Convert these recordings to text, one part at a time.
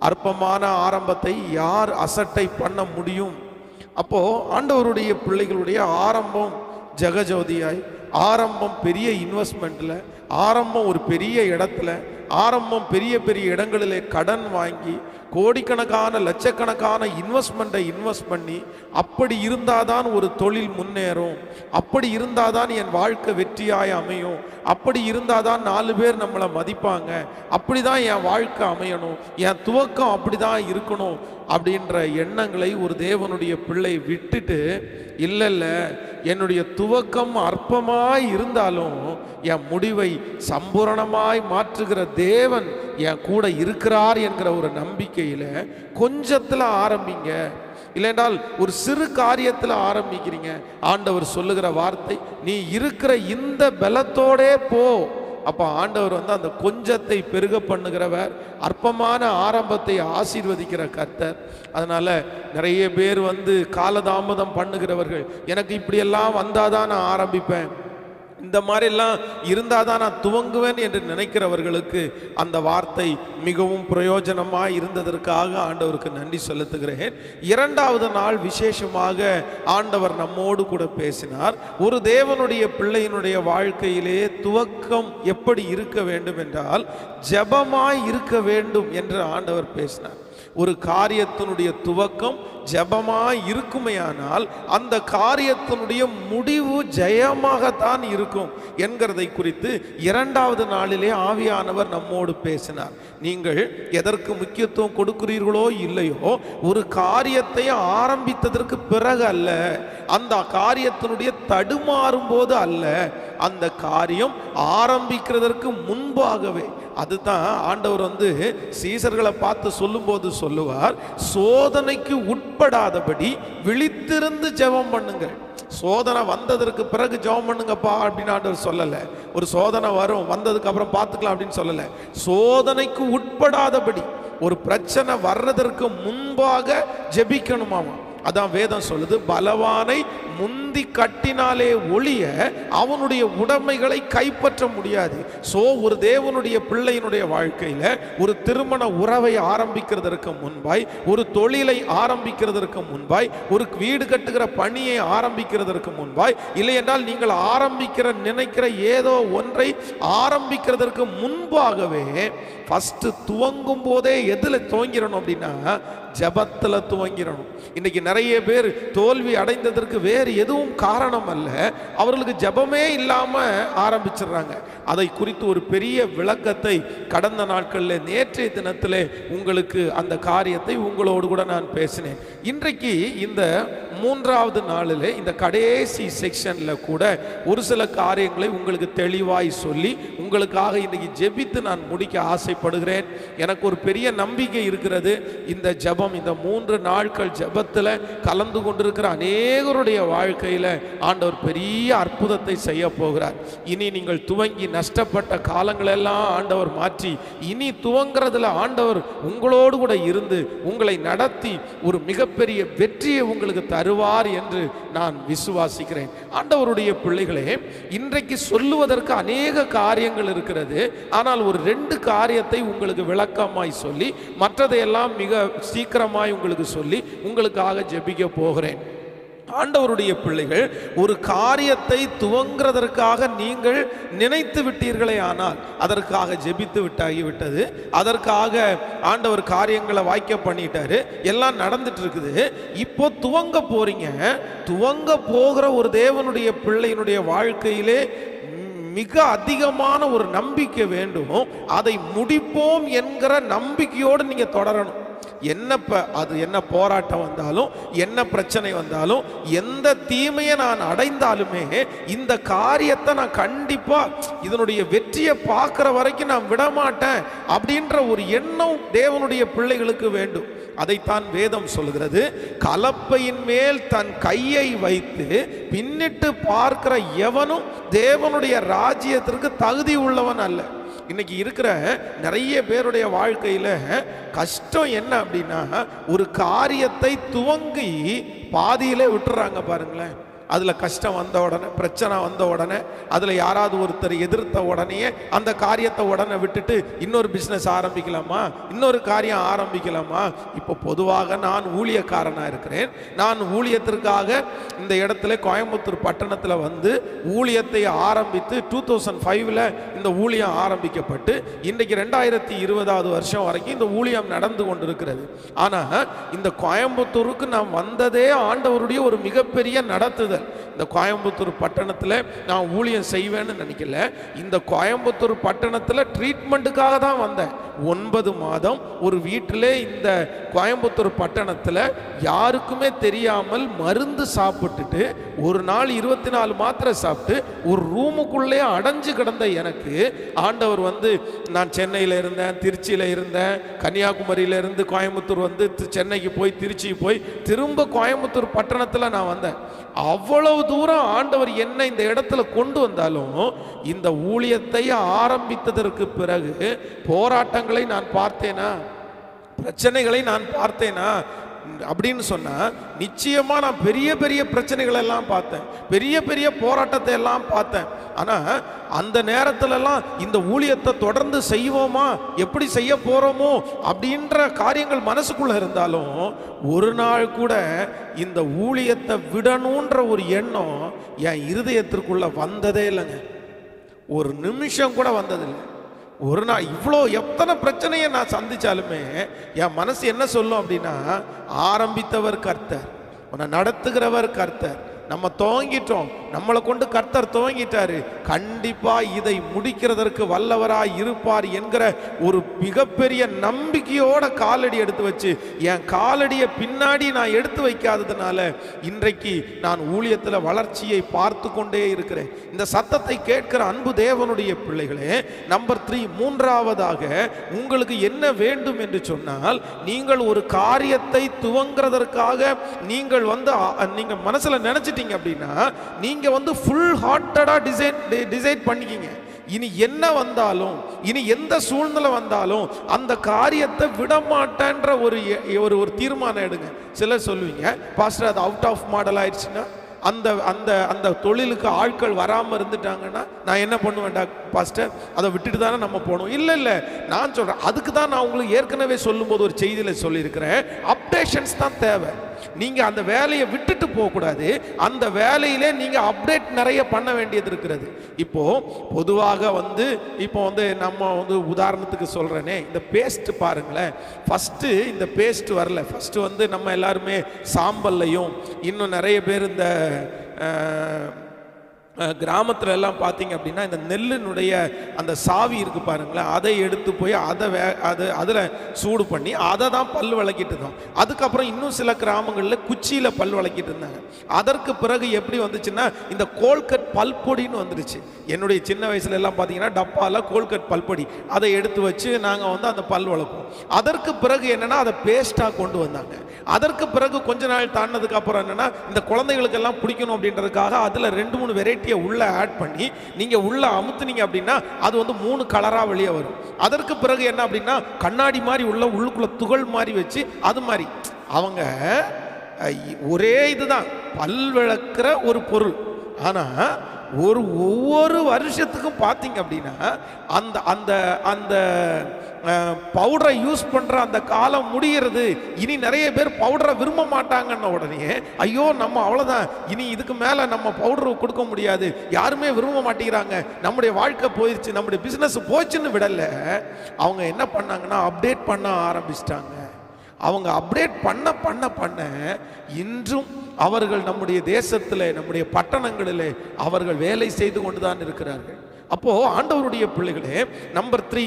அற்பமான ஆரம்பத்தை யார் அசட்டை பண்ண முடியும்? அப்போது ஆண்டவருடைய பிள்ளைகளுடைய ஆரம்பம் ஜெகஜோதியாய் ஆரம்பம் பெரிய இன்வெஸ்ட்மெண்ட்டில் ஆரம்பம் ஒரு பெரிய இடத்துல ஆரம்பம் பெரிய பெரிய இடங்களிலே கடன் வாங்கி கோடிக்கணக்கான லட்சக்கணக்கான இன்வெஸ்ட்மெண்ட்டை இன்வெஸ்ட் பண்ணி அப்படி இருந்தாதான் ஒரு தொழில் முன்னேறும். அப்படி இருந்தாதான் என் வாழ்க்கை வெற்றியாய் அமையும். அப்படி இருந்தாதான் நாலு பேர் நம்மளை மதிப்பாங்க. அப்படி தான் என் வாழ்க்கை அமையணும். என் துவக்கம் அப்படி தான் இருக்கணும். அப்படின்ற எண்ணங்களை ஒரு தேவனுடைய பிள்ளை விட்டுட்டு இல்லை இல்லை என்னுடைய துவக்கம் அற்பமாய் இருந்தாலும் என் முடிவை சம்பூரணமாய் மாற்றுகிற தேவன் என் கூட இருக்கிறார் என்கிற ஒரு நம்பிக்கையில் கொஞ்சத்தில் ஆரம்பிங்க. இல்லைன்றால் ஒரு சிறு காரியத்தில் ஆரம்பிக்கிறீங்க. ஆண்டவர் சொல்லுகிற வார்த்தை நீ இருக்கிற இந்த பலத்தோடே போ. அப்போ ஆண்டவர் வந்து அந்த கொஞ்சத்தை பெருக பண்ணுகிறவர் அற்பமான ஆரம்பத்தை ஆசீர்வதிக்கிற கர்த்தர். அதனால் நிறைய பேர் வந்து காலதாமதம் பண்ணுகிறவர்கள். எனக்கு இப்படியெல்லாம் வந்தாதான் நான் ஆரம்பிப்பேன். இந்த மாதிரிலாம் இருந்தால் தான் நான் துவங்குவேன் என்று நினைக்கிறவர்களுக்கு அந்த வார்த்தை மிகவும் பிரயோஜனமாக இருந்ததற்காக ஆண்டவருக்கு நன்றி செலுத்துகிறேன். இரண்டாவது நாள் விசேஷமாக ஆண்டவர் நம்மோடு கூட பேசினார். ஒரு தேவனுடைய பிள்ளையினுடைய வாழ்க்கையிலே துவக்கம் எப்படி இருக்க வேண்டும் என்றால் ஜெபமாய் இருக்க வேண்டும் என்று ஆண்டவர் பேசினார். ஒரு காரியத்தினுடைய துவக்கம் ஜபமாக இருக்குமேயானால் அந்த காரியத்தினுடைய முடிவு ஜெயமாகத்தான் இருக்கும் என்கிறதை குறித்து இரண்டாவது நாளிலே ஆவியானவர் நம்மோடு பேசினார். நீங்கள் எதற்கு முக்கியத்துவம் கொடுக்கிறீர்களோ இல்லையோ ஒரு காரியத்தை ஆரம்பித்ததற்கு பிறகு அல்ல அந்த காரியத்தினுடைய தடுமாறும் போது அல்ல அந்த காரியம் ஆரம்பிக்கிறதற்கு முன்பாகவே அதுதான் ஆண்டவர் வந்து சீசர்களை பார்த்து சொல்லும்போது சொல்லுவார் சோதனைக்கு உட்படாதபடி விழித்திருந்து ஜெபம் பண்ணுங்கள் சோதனை வந்ததற்கு பிறகு ஜெபம் பண்ணுங்கப்பா அப்படின்னு ஆண்டவர் சொல்லலை. ஒரு சோதனை வரும் வந்ததுக்கு அப்புறம் பார்த்துக்கலாம் அப்படின்னு சொல்லலை. சோதனைக்கு உட்படாதபடி ஒரு பிரச்சனை வர்றதற்கு முன்பாக ஜெபிக்கணுமாமா. அதான் வேதம் சொல்லுது பலவானை முன் முந்தி கட்டினாலே ஒழிய அவனுடைய உடைமைகளை கைப்பற்ற முடியாது. சோ ஒரு தேவனுடைய பிள்ளையினுடைய வாழ்க்கையில ஒரு திருமண உறவை ஆரம்பிக்கிறதற்கு முன்பாய் ஒரு தொழிலை ஆரம்பிக்கிறதற்கு முன்பாய் ஒரு வீடு கட்டுகிற பணியை ஆரம்பிக்கிறதற்கு முன்பாய் இல்லை என்றால் நீங்கள் ஆரம்பிக்கிற நினைக்கிற ஏதோ ஒன்றை ஆரம்பிக்கிறதற்கு முன்பாகவே ஃபஸ்ட்டு துவங்கும் போதே எதுல துவங்கிடணும் அப்படின்னா ஜபத்தில் துவங்கிடணும். இன்னைக்கு நிறைய பேர் தோல்வி அடைந்ததற்கு வேறு எதுவும் காரணம் அல்ல அவர்களுக்கு ஜபமே இல்லாம ஆரம்பிச்சிடுறாங்க. அதை குறித்து ஒரு பெரிய விளக்கத்தை கடந்த நாட்களில் நேற்றைய தினத்திலே உங்களுக்கு அந்த காரியத்தை உங்களோடு கூட நான் பேசினேன். இன்றைக்கு இந்த மூன்றாவது நாளில் இந்த கடைசி செக்ஷன்ல கூட ஒரு சில காரியங்களை உங்களுக்கு தெளிவாய் சொல்லி உங்களுக்காக இன்னைக்கு ஜெபித்து நான் முடிக்க ஆசைப்படுகிறேன். எனக்கு ஒரு பெரிய நம்பிக்கை இருக்கிறது. இந்த ஜெபம் இந்த மூன்று நாட்கள் ஜெபத்தில் கலந்து கொண்டிருக்கிற அநேகருடைய வாழ்க்கையில் ஆண்டவர் பெரிய அற்புதத்தை செய்ய போகிறார். இனி நீங்கள் துவங்கி நஷ்டப்பட்ட காலங்களெல்லாம் ஆண்டவர் மாற்றி இனி துவங்குறதுல ஆண்டவர் உங்களோடு கூட இருந்து உங்களை நடத்தி ஒரு மிகப்பெரிய வெற்றியை உங்களுக்கு தருவார் என்று நான் விசுவாசிக்கிறேன். ஆண்டவருடைய பிள்ளைகளே இன்றைக்கு சொல்லுவதற்கு அநேக காரியங்கள் இருக்கிறது. ஆனால் ஒரு ரெண்டு காரியத்தை உங்களுக்கு விளக்கமாய் சொல்லி மற்றதையெல்லாம் மிக சீக்கிரமாய் உங்களுக்கு சொல்லி உங்களுக்காக ஜெபிக்க போகிறேன். ஆண்டவருடைய பிள்ளைகள் ஒரு காரியத்தை துவங்குறதற்காக நீங்கள் நினைத்து விட்டீர்களே ஆனால் அதற்காக ஜெபித்து விட்டாகி விட்டது. அதற்காக ஆண்டவர் காரியங்களை வாய்க்க பண்ணிட்டாரு. எல்லாம் நடந்துட்டு இருக்குது இப்போ துவங்க போறீங்க. துவங்க போகிற ஒரு தேவனுடைய பிள்ளையினுடைய வாழ்க்கையிலே மிக அதிகமான ஒரு நம்பிக்கை வேண்டும். அதை முடிப்போம் என்கிற நம்பிக்கையோடு நீங்க தொடரணும். என்ன அது என்ன போராட்டம் வந்தாலும் என்ன பிரச்சனை வந்தாலும் எந்த தீமையை நான் அடைந்தாலுமே இந்த காரியத்தை நான் கண்டிப்பாக இதனுடைய வெற்றியை பார்க்குற வரைக்கும் நான் விட மாட்டேன் அப்படின்ற ஒரு எண்ணம் தேவனுடைய பிள்ளைகளுக்கு வேண்டும். அதைத்தான் வேதம் சொல்கிறது கலப்பையின் மேல் தன் கையை வைத்து பின்னிட்டு பார்க்கிற எவனும் தேவனுடைய ராஜ்யத்திற்கு தகுதி உள்ளவன் அல்ல. இன்னைக்கு இருக்கிற நிறைய பேருடைய வாழ்க்கையில் கஷ்டம் என்ன அப்படின்னா ஒரு காரியத்தை துவங்கி பாதியிலே விட்டுறாங்க பாருங்களேன். அதில் கஷ்டம் வந்த உடனே பிரச்சனை வந்த உடனே அதில் யாராவது ஒருத்தர் எதிர்த்த உடனே அந்த காரியத்தை உடனே விட்டுட்டு இன்னொரு பிஸ்னஸ் ஆரம்பிக்கலாமா? இன்னொரு காரியம் ஆரம்பிக்கலாமா? இப்போ பொதுவாக நான் ஊழியக்காரனாக இருக்கிறேன். நான் ஊழியத்திற்காக இந்த இடத்துல கோயம்புத்தூர் பட்டணத்தில் வந்து ஊழியத்தை ஆரம்பித்து டூ தௌசண்ட் ஃபைவ்ல இந்த ஊழியம் ஆரம்பிக்கப்பட்டு இன்றைக்கு ரெண்டாயிரத்தி இருபதாவது வருஷம் வரைக்கும் இந்த ஊழியம் நடந்து கொண்டிருக்கிறது. ஆனால் இந்த கோயம்புத்தூருக்கு நான் வந்ததே ஆண்டவருடைய ஒரு மிகப்பெரிய நடத்துதல். இந்த கோயம்புத்தூர் பட்டணத்தில் நான் ஊழியம் செய்வேன்னு நினைக்கல. இந்த கோயம்புத்தூர் பட்டணத்தில் ட்ரீட்மெண்ட்டுக்காக தான் வந்தேன். ஒன்பது மாதம் ஒரு வீட்டிலே இந்த கோயம்புத்தூர் பட்டணத்தில் யாருக்குமே தெரியாமல் மருந்து சாப்பிட்டுட்டு ஒரு நாள் இருபத்தி நாலு மாத்திரை சாப்பிட்டு ஒரு ரூமுக்குள்ளே அடைஞ்சு கிடந்த எனக்கு ஆண்டவர் வந்து நான் சென்னையில் இருந்தேன் திருச்சியில் இருந்தேன் கன்னியாகுமரியில இருந்து கோயம்புத்தூர் வந்து சென்னைக்கு போய் திருச்சி போய் திரும்ப கோயம்புத்தூர் பட்டணத்தில் நான் வந்தேன். அவ்வளவு தூரம் ஆண்டவர் என்ன இந்த இடத்துல கொண்டு வந்தாலும் இந்த ஊழியத்தை ஆரம்பித்ததற்கு பிறகு போராட்டங்களை நான் பார்த்தேனா? பிரச்சனைகளை நான் பார்த்தேனா? அப்படின்னு சொன்னா நிச்சயமா நான் பெரிய பெரிய பிரச்சனைகள் எல்லாம் பார்த்தேன். பெரிய பெரிய போராட்டத்தை எல்லாம் பார்த்தேன். ஆனா அந்த நேரத்துல எல்லாம் இந்த ஊழியத்தை தொடர்ந்து செய்வோமா? எப்படி செய்ய போறோமோ? அப்படின்ற காரியங்கள் மனசுக்குள்ள இருந்தாலும் ஒரு நாள் கூட இந்த ஊழியத்தை விடணுன்ற ஒரு எண்ணம் என் இருதயத்திற்குள்ள வந்ததே இல்லைங்க. ஒரு நிமிஷம் கூட வந்ததில்லை. ஒரு நாள் இவ்வளோ எத்தனை பிரச்சனையை நான் சந்தித்தாலுமே என் மனசு என்ன சொல்லும் அப்படின்னா ஆரம்பித்தவர் கர்த்தர் உன்னை நடத்துகிறவர் கர்த்தர். நம்ம துவங்கிட்டோம். நம்மளை கொண்டு கர்த்தர் துவங்கிட்டாரு. கண்டிப்பா இதை முடிக்கிறதற்கு வல்லவராய் இருப்பார் என்கிற ஒரு மிகப்பெரிய நம்பிக்கையோட காலடி எடுத்து வச்சு என் காலடியை பின்னாடி நான் எடுத்து வைக்காததுனால இன்றைக்கு நான் ஊழியத்தில் வளர்ச்சியை பார்த்து கொண்டே இருக்கிறேன். இந்த சத்தத்தை கேட்கிற அன்பு தேவனுடைய பிள்ளைகளே நம்பர் த்ரீ மூன்றாவதாக உங்களுக்கு என்ன வேண்டும் என்று சொன்னால் நீங்கள் ஒரு காரியத்தை துவங்குறதற்காக நீங்கள் வந்து நீங்கள் மனசில் மனசுல நினைச்சிட்டீங்க அப்படின்னா நீங்கள் வந்து ஃபுல் ஹார்ட்டடாக டிசைன் டிசைட் பண்ணிக்கிங்க. இனி என்ன வந்தாலும் இனி எந்த சூழ்நிலை வந்தாலும் அந்த காரியத்தை விடமாட்டேன்ற ஒரு எ- ஒரு ஒரு தீர்மானம் எடுங்க. சிலர் சொல்லுவீங்க பாஸ்டர் அது அவுட் ஆஃப் மாடல் ஆயிடுச்சுன்னா அந்த அந்த அந்த தொழிலுக்கு ஆட்கள் வராமல் இருந்துட்டாங்கன்னா நான் என்ன பண்ணுவேன்டா பாஸ்டர் அதை விட்டுட்டு தானே நம்ம போகணும்? இல்லை இல்லை. நான் சொல்கிறேன் அதுக்கு தான் நான் உங்களுக்கு ஏற்கனவே சொல்லும்போது ஒரு செய்தியில் சொல்லியிருக்கிறேன். அப்டேஷன்ஸ் தான் தேவை. நீங்கள் அந்த வேலையை விட்டுட்டு போகக்கூடாது. அந்த வேலையிலே நீங்கள் அப்டேட் நிறைய பண்ண வேண்டியது இருக்கிறது. இப்போது பொதுவாக வந்து இப்போ வந்து நம்ம வந்து உதாரணத்துக்கு சொல்கிறேனே இந்த பேஸ்ட் பாருங்களேன். ஃபஸ்ட்டு இந்த பேஸ்ட் வரல. ஃபஸ்ட்டு வந்து நம்ம எல்லாருமே சாம்பல்லையும் இன்னும் நிறைய பேர் இந்த கிராமத்தில் எல்லாம் பார்த்தீங்க அப்படின்னா இந்த நெல்லினுடைய அந்த சாவி இருக்குது பாருங்களேன் அதை எடுத்து போய் அதை வே அது அதில் சூடு பண்ணி அதை தான் பல் விளக்கிட்டு இருந்தோம். அதுக்கப்புறம் இன்னும் சில கிராமங்களில் குச்சியில் பல் விளக்கிட்டு இருந்தாங்க. அதற்கு பிறகு எப்படி வந்துச்சுன்னா இந்த கோல்கட் பல்பொடின்னு வந்துடுச்சு என்னுடைய சின்ன வயசுல எல்லாம் பார்த்தீங்கன்னா டப்பாவில் கோல்கட் பல்பொடி அதை எடுத்து வச்சு நாங்கள் வந்து அந்த பல் வளர்ப்போம் அதற்கு பிறகு என்னென்னா அதை பேஸ்ட்டாக கொண்டு வந்தாங்க. அதற்கு பிறகு கொஞ்ச நாள் தாண்டினதுக்கு அப்புறம் என்னென்னா இந்த குழந்தைகளுக்கெல்லாம் பிடிக்கணும் அப்படின்றதுக்காக அதில் ரெண்டு மூணு வெரைட்டி வெரைட்டியை உள்ள ஆட் பண்ணி நீங்கள் உள்ள அமுத்துனீங்க அப்படின்னா அது வந்து மூணு கலராக வெளியே வரும். அதற்கு பிறகு என்ன அப்படின்னா கண்ணாடி மாதிரி உள்ள உள்ளுக்குள்ள துகள் மாதிரி வச்சு அது மாதிரி. அவங்க ஒரே இதுதான். பல் விளக்குற ஒரு பொருள். ஆனால் ஒரு ஒவ்வொரு வருஷத்துக்கும் பார்த்தீங்க அப்படின்னா அந்த அந்த அந்த பவுடரை யூஸ் பண்ணுற அந்த காலம் முடிகிறது இனி நிறைய பேர் பவுடரை விரும்ப மாட்டாங்கன்ன உடனே ஐயோ நம்ம அவ்வளோதான் இனி இதுக்கு மேலே நம்ம பவுடர் கொடுக்க முடியாது. யாருமே விரும்ப மாட்டேங்கிறாங்க. நம்முடைய வாழ்க்கை போயிடுச்சு நம்முடைய பிஸ்னஸ் போச்சுன்னு விடலை. அவங்க என்ன பண்ணாங்கன்னா அப்டேட் பண்ண ஆரம்பிச்சிட்டாங்க. அவங்க அப்டேட் பண்ண பண்ண பண்ண இன்றும் அவர்கள் நம்முடைய தேசத்தில் நம்முடைய பட்டணங்களிலே அவர்கள் வேலை செய்து கொண்டு தான் இருக்கிறார்கள். அப்போ ஆண்டவருடைய பிள்ளைகளே நம்பர் த்ரீ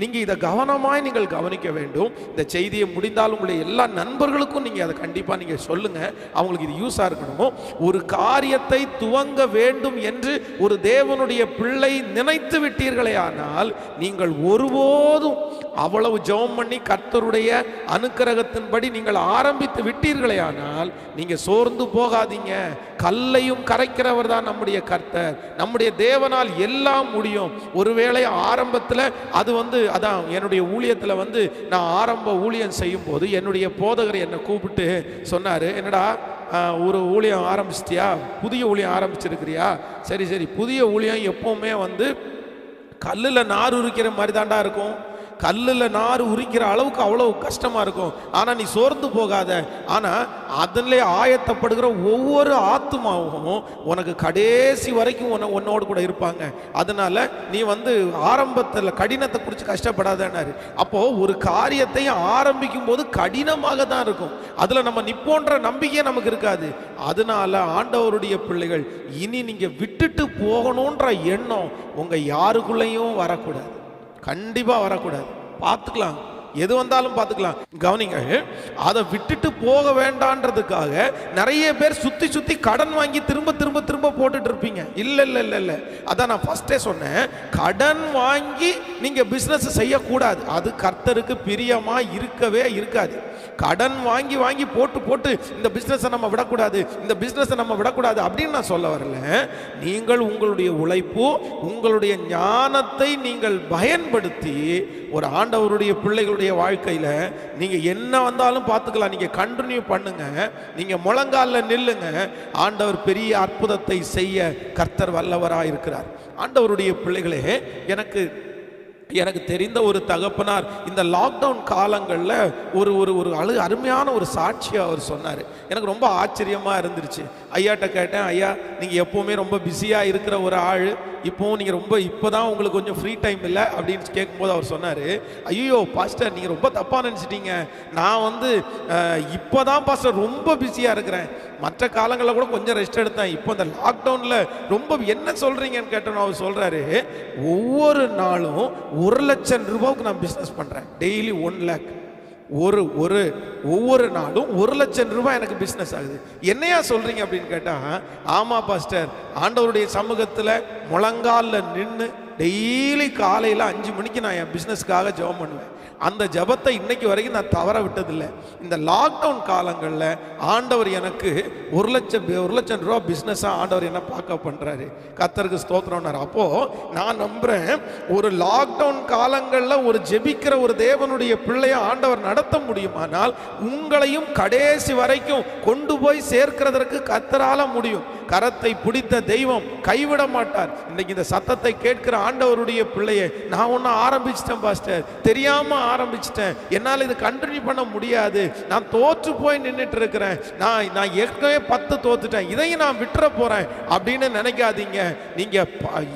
நீங்க இதை கவனமாய் நீங்கள் கவனிக்க வேண்டும். இந்த செய்தியை முடிந்தால் உங்களுடைய எல்லா நண்பர்களுக்கும் நீங்க அதை கண்டிப்பா நீங்க சொல்லுங்க. அவங்களுக்கு இது யூஸா இருக்கணும்? ஒரு காரியத்தை துவங்க வேண்டும் என்று ஒரு தேவனுடைய பிள்ளை நினைத்து விட்டீர்களே ஆனால் நீங்கள் ஒருபோதும் அவ்வளவு ஜெபம் பண்ணி கர்த்தருடைய அனுக்கிரகத்தின்படி நீங்கள் ஆரம்பித்து விட்டீர்களே ஆனால் நீங்க சோர்ந்து போகாதீங்க. கல்லையும் கரைக்கிறவர் தான் நம்முடைய கர்த்தர். நம்முடைய தேவனால் எல்லாம் முடியும். ஒருவேளை ஆரம்பத்தில் அது வந்து அதான் என்னுடைய ஊழியத்தில் வந்து நான் ஆரம்ப ஊழியம் செய்யும் போது என்னுடைய போதகர் என்னை கூப்பிட்டு சொன்னார் என்னடா ஒரு ஊழியம் ஆரம்பிச்சிட்டியா? புதிய ஊழியம் ஆரம்பிச்சிருக்கிறியா? சரி சரி புதிய ஊழியம் எப்போவுமே வந்து கல்லில் நார் உரிக்கிற மாதிரி தாண்டா இருக்கும். கல்லில் நார் உரிக்கிற அளவுக்கு அவ்வளோ கஷ்டமாக இருக்கும். ஆனால் நீ சோர்ந்து போகாத. ஆனால் அதில் ஆயத்தப்படுகிற ஒவ்வொரு ஆத்மாவும் உனக்கு கடைசி வரைக்கும் உன்னை உன்னோடு கூட இருப்பாங்க. அதனால் நீ வந்து ஆரம்பத்தில் கடினத்தை குறித்து கஷ்டப்படாதன்னாரு. அப்போது ஒரு காரியத்தை ஆரம்பிக்கும் போது கடினமாக தான் இருக்கும். அதில் நம்ம நிப்போன்ற நம்பிக்கையே நமக்கு இருக்காது. அதனால ஆண்டவருடைய பிள்ளைகள் இனி நீங்கள் விட்டுட்டு போகணுன்ற எண்ணம் உங்கள் யாருக்குள்ளேயும் வரக்கூடாது. கண்டிப்பாக வரக்கூடாது. பார்த்துக்கலாம். எது வந்தாலும் பார்த்துக்கலாம். கவனிங்க அதை விட்டுட்டு போக வேண்டான்றதுக்காக நிறைய பேர் சுற்றி சுற்றி கடன் வாங்கி திரும்ப திரும்ப திரும்ப போட்டுட்டு இருப்பீங்க. இல்லை இல்லை இல்லை இல்லை. அதான் நான் ஃபஸ்ட்டே சொன்னேன். கடன் வாங்கி நீங்கள் பிஸ்னஸ் செய்யக்கூடாது. அது கர்த்தருக்கு பிரியமாக இருக்கவே இருக்காது. கடன் வாங்கி வாங்கி போட்டு போட்டு இந்த பிஸ்னஸை நம்ம விடக்கூடாது இந்த பிஸ்னஸை நம்ம விடக்கூடாது அப்படின்னு நான் சொல்ல வரல. நீங்கள் உங்களுடைய உழைப்பு உங்களுடைய ஞானத்தை நீங்கள் பயன்படுத்தி ஒரு ஆண்டவருடைய பிள்ளைகளுடைய வாழ்க்கையில் நீங்கள் என்ன வந்தாலும் பார்த்துக்கலாம். நீங்கள் கண்டினியூ பண்ணுங்க. நீங்கள் முழங்கால நில்லுங்க. ஆண்டவர் பெரிய அற்புதத்தை செய்ய கர்த்தர் வல்லவராக இருக்கிறார். ஆண்டவருடைய பிள்ளைகளே எனக்கு எனக்கு தெரிந்த ஒரு தகப்பனார் இந்த லாக்டவுன் காலங்களில் ஒரு ஒரு ஒரு அழு அருமையான ஒரு சாட்சியை அவர் சொன்னார். எனக்கு ரொம்ப ஆச்சரியமாக இருந்துருச்சு. ஐயாட்ட கேட்டேன் ஐயா நீங்கள் எப்போவுமே ரொம்ப பிஸியாக இருக்கிற ஒரு ஆள். இப்போது நீங்கள் ரொம்ப இப்போ தான் உங்களுக்கு கொஞ்சம் ஃப்ரீ டைம் இல்லை அப்படின்னு கேட்கும்போது அவர் சொன்னார் ஐயோ பாஸ்டர் நீங்கள் ரொம்ப தப்பாக நினச்சிட்டீங்க. நான் வந்து இப்போ தான் பாஸ்டர் ரொம்ப பிஸியாக இருக்கிறேன். மற்ற காலங்களில் கூட கொஞ்சம் ரெஸ்ட் எடுத்தேன். இப்போ இந்த லாக்டவுனில் ரொம்ப என்ன சொல்கிறீங்கன்னு கேட்டோன்னு அவர் சொல்கிறாரு ஒவ்வொரு நாளும் ஒரு லட்சம் ரூபாய்க்கு நான் பிஸ்னஸ் பண்ணுறேன் டெய்லி ஒன் லேக் ஒரு ஒரு ஒவ்வொரு நாளும் ஒரு லட்சம் ரூபாய் எனக்கு பிஸ்னஸ் ஆகுது. என்னையா சொல்கிறீங்க அப்படின்னு கேட்டால் ஆமாம் பாஸ்டர் ஆண்டவருடைய சமூகத்தில் முழங்காலில் நின்று டெய்லி காலையில் அஞ்சு மணிக்கு நான் என் பிஸ்னஸ்க்காக ஜெபம் பண்ணுவேன். அந்த ஜெபத்தை இன்னைக்கு வரைக்கும் நான் தவற விட்டதில்லை. இந்த லாக்டவுன் காலங்களில் ஆண்டவர் எனக்கு ஒரு லட்சம் ஒரு லட்சம் ரூபா பிஸ்னஸாக ஆண்டவர் என்ன பார்க்க பண்ணுறாரு கத்தருக்கு ஸ்தோத்திரம்னார் அப்போது நான் நம்புகிறேன் ஒரு லாக்டவுன் காலங்களில் ஒரு ஜெபிக்கிற ஒரு தேவனுடைய பிள்ளையை ஆண்டவர் நடத்த முடியுமானால் உங்களையும் கடைசி வரைக்கும் கொண்டு போய் சேர்க்கிறதற்கு கத்தரால முடியும். கரத்தை பிடித்த தெய்வம் கைவிட மாட்டார். இன்னைக்கு இந்த சத்தத்தை கேட்கிற ஆண்டவருடைய பிள்ளையை நான் ஒன்றும் ஆரம்பிச்சிட்டேன் பாஸ்டர். தெரியாமல் ஆரம்பிச்சிட்டேன். என்னால் இது கண்டினியூ பண்ண முடியாது. நான் தோற்று போய் நின்றுட்டு இருக்கிறேன். நான் நான் ஏற்கனவே பத்து தோத்துட்டேன். இதையும் நான் விட்டுற போகிறேன் அப்படின்னு நினைக்காதீங்க. நீங்கள்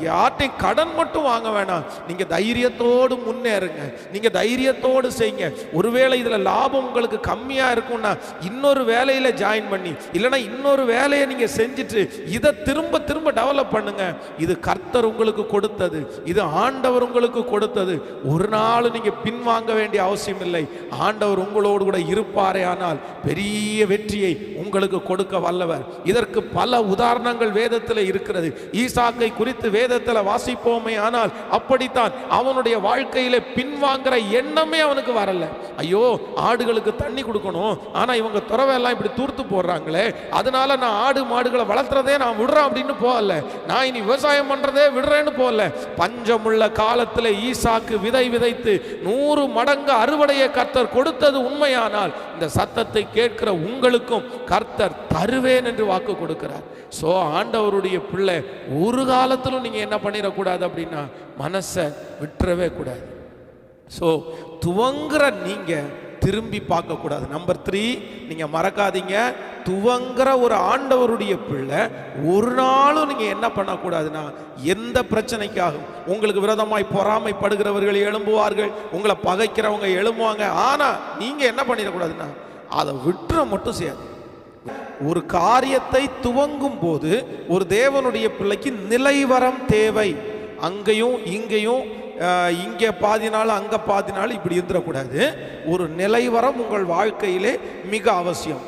யார்ட்டையும் கடன் மட்டும் வாங்க வேணாம். நீங்கள் தைரியத்தோடு முன்னேறுங்க. நீங்கள் தைரியத்தோடு செய்யுங்க. ஒருவேளை இதில் லாபம் உங்களுக்கு கம்மியாக இருக்கும்னா இன்னொரு வேலையில் ஜாயின் பண்ணி இல்லைன்னா இன்னொரு வேலையை நீங்கள் செஞ்சுட்டு இதை திரும்ப திரும்ப டெவலப் பண்ணுங்க. இது கர்த்தர் உங்களுக்கு கொடுத்தது இது ஆண்டவர் உங்களுக்கு கொடுத்தது. ஒரு நாள் நீங்க பின்வாங்க வேண்டிய அவசியம் இல்லை. ஆண்டவர் உங்களோடு கூட இருப்பாரே ஆனால் பெரிய வெற்றியை உங்களுக்கு கொடுக்க வல்லவர். இதற்கு பல உதாரணங்கள் வேதத்தில் இருக்கிறது. ஈசாக்கை குறித்து வேதத்தில் வாசிப்போமே ஆனால் அப்படித்தான் அவனுடைய வாழ்க்கையில பின்வாங்குற எண்ணமே அவனுக்கு வரல. ஐயோ ஆடுகளுக்கு தண்ணி கொடுக்கணும். ஆனா இவங்க துறவெல்லாம் இப்படி தூர்த்து போடுறாங்களே. அதனால நான் ஆடு மாடுகளை வளர்த்துறதே நான் விடுறேன் அப்படின்னு போகல. நான் இனி விவசாயம் பண்றதே விடுறேன்னு போகல. பஞ்சமுள்ள காலத்துல ஈசாக்கு விதை விதைத்து நூறு மடங்கு அறுவடையை கர்த்தர் கொடுத்தது உண்மையானால் இந்த சத்தத்தை கேட்கிற உங்களுக்கும் கர்த்தர் தருவேன் என்று வாக்கு கொடுக்கிறார். சோ ஆண்டவருடைய பிள்ளை ஒரு காலத்திலும் நீங்க என்ன பண்ணிடக்கூடாது அப்படின்னா மனசை விட்டுறவே கூடாது. ஸோ துவங்குற நீங்க திரும்பி பார்க்கக்கூடாது. நம்பர் த்ரீ நீங்கள் மறக்காதீங்க. துவங்குற ஒரு ஆண்டவருடைய பிள்ளை ஒரு நாளும் நீங்கள் என்ன பண்ணக்கூடாதுன்னா எந்த பிரச்சனைக்காகும் உங்களுக்கு விரதமாய் பொறாமைப்படுகிறவர்கள் எழும்புவார்கள் உங்களை பகைக்கிறவங்க எழும்புவாங்க. ஆனால் நீங்கள் என்ன பண்ணிடக்கூடாதுன்னா அதை விட்டுற மட்டும் செய்யாது ஒரு காரியத்தை துவங்கும் போது ஒரு தேவனுடைய பிள்ளைக்கு நிலைவரம் தேவை. அங்கேயும் இங்கேயும் இங்கே பாதி நாள் அங்கே பாதி நாள் இப்படி இருந்துடக்கூடாது. ஒரு நிலைவரம் உங்கள் வாழ்க்கையிலே மிக அவசியம்.